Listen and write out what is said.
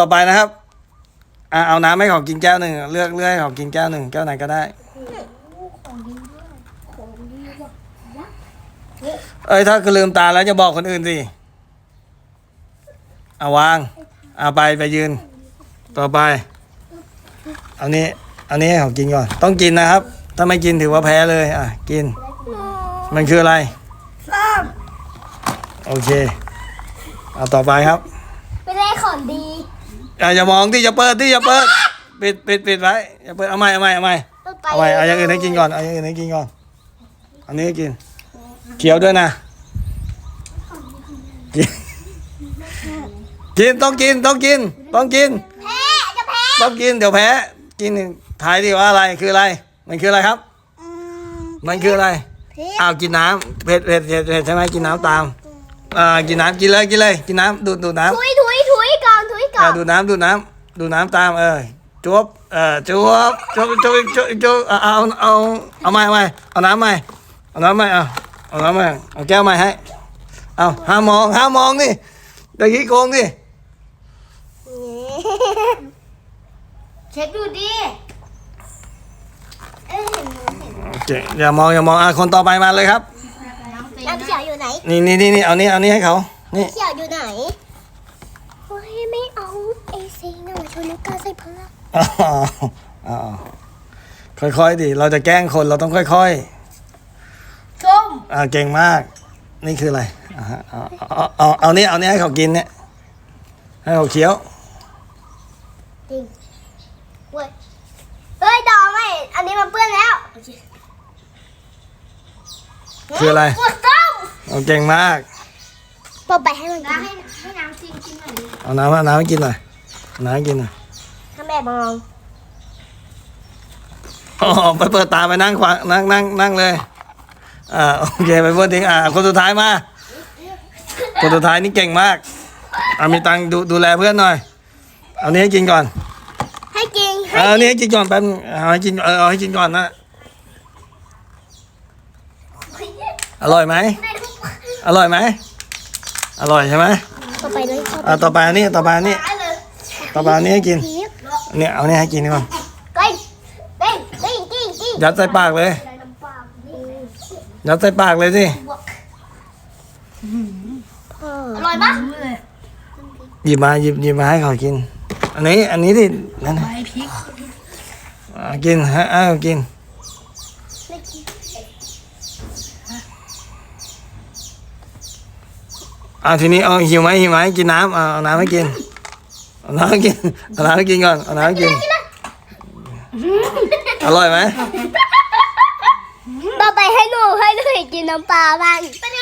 ต่อไปนะครับอ่าเอาน้ำให้เขากินแก้วหนึ่งเลือกเลือกให้เขากินแก้วหนึ่งแก้วไหนก็ได้ ของดีด้วยของดีว่ะเอ้ยถ้าคือลืมตาแล้วจะบอกคนอื่นสิเอาวางเอาไปไปยืน ต่อไปเอานี้เอานี้ให้เขากินก่อน ต้องกินนะครับ ถ้าไม่กินถือว่าแพ้เลยอะกิน มันคืออะไรทราบโอเคเอาต่อไปครับ ไม่ได้ของดี อะอย่ามองที่จะเปิดที่จะเปิดปิดปิดปิดไว้อย่าเปิดเอาใหม่เอาใหม่เอาใหม่เอาใหม่เอาอย่างอื่นให้กินก่อนเอาอย่างอื่นให้กินก่อนอันนี้ให้กินเคี้ยวด้วยนะกินกินต้องกินต้องกินต้องกินแพ้จะแพ้ต้องกินเดี๋ยวแพ้กินทายดิว่าอะไรคืออะไร มันคืออะไรครับอืมมันคืออะไรพริกอ้าวกินน้ำเผ็ดเผ็ดเผ็ดเผ็ดใช่ไหมกินน้ำตามอ่ากินน้ำกินเลยกินเลย กินน้ำดูดดูดน้ำถุยถุยถุยก่ อนถุยก่ออ่านดูดน้ำดูดน้ำดูดน้ำตามเออจวบเออจวบจวบจวบจวบจวบเอาเอาเอาเอาใหม่เอาใหม่เอาน้ำใหม่เอาน้ำใหม่เอาเอาน้ำใหม่เอาแก้วใหม่ให้เอาห้ามมองห้ามมองนี่ตะกี้โกงดิเช็คดูดิเอ้ยเห็นหนูเห็นโอเคอย่ามองอย่ามองอะคนต่อไปมาเลยครับน้ำเขียวอยู่ไหนนี่นี่นี่นี่เอานี่เอานี่ให้เขานี่ เขียวอยู่ไหนเฮ้ย ไม่เอาเอซีหน่อยชวนลูกกาใส่เพื่อนอ๋ออ๋อค่อยๆดิเราจะแกล้งคนเราต้องค่อยส้มๆอ่าเก่งมาก นี่คืออะไรอ่าฮะเอาเอาเอาเอานี่เอานี่ให้เขากินเนี่ยให้เขาเคี้ยวจริงเว้ยเฮ้ยดอกไม่อันนี้มันเปื้อนแล้วคืออะไรกดส้มเอาเก่งมากต่อไปให้มันกิน เอาน้ำเอาน้ำให้กินหน่อยเอาน้ำให้กินหน่อยถ้าแม่มองอ๋อไปเปิดตาไปนั่งขวางนั่งนั่งนั่งเลยอ่าโอเคไปเปิดทิ้งอ่าคนสุดท้ายมา คนสุดท้ายนี่เก่งมากเอามีตังค์ดูดูแลเพื่อนหน่อย เอานี้ให้กินก่อน ให้กินให้เอาอันนี้ให้กินก่อนแป๊บนึงเอาให้กินเออเอาให้กินก่อนนะ อร่อยไหม อร่อยไหม อร่อยใช่ไหม ต่อไปเลยอ่าต่อไปอันนี้ต่อไปอันนี้ไปเลยต่อไปอันนี้ให้กินพีกเนี่ยเอาเนี่ยให้กินก่อนเก้ยเก้ยเก้ยกิ้งกิ้งยัดใส่ปากเลย ยัดใส่ปากเลยสิอร่อยปะหยิบมาหยิบหยิบมาให้เขากิน อันนี้อันนี้ดินั่นนะอ่ากินฮะอ้าวกิน อ่าทีนี้เอาหิวไหมหิวไหมกินน้ำเอาเอาน้ำให้กินเอาน้ำให้กินเอาน้ำให้กินก่อนเอาน้ำให้กิน อร่อยไหม ต่อไปให้หนูให้หนูกินน้ำปลาบ้างเป็นไงเป็นไง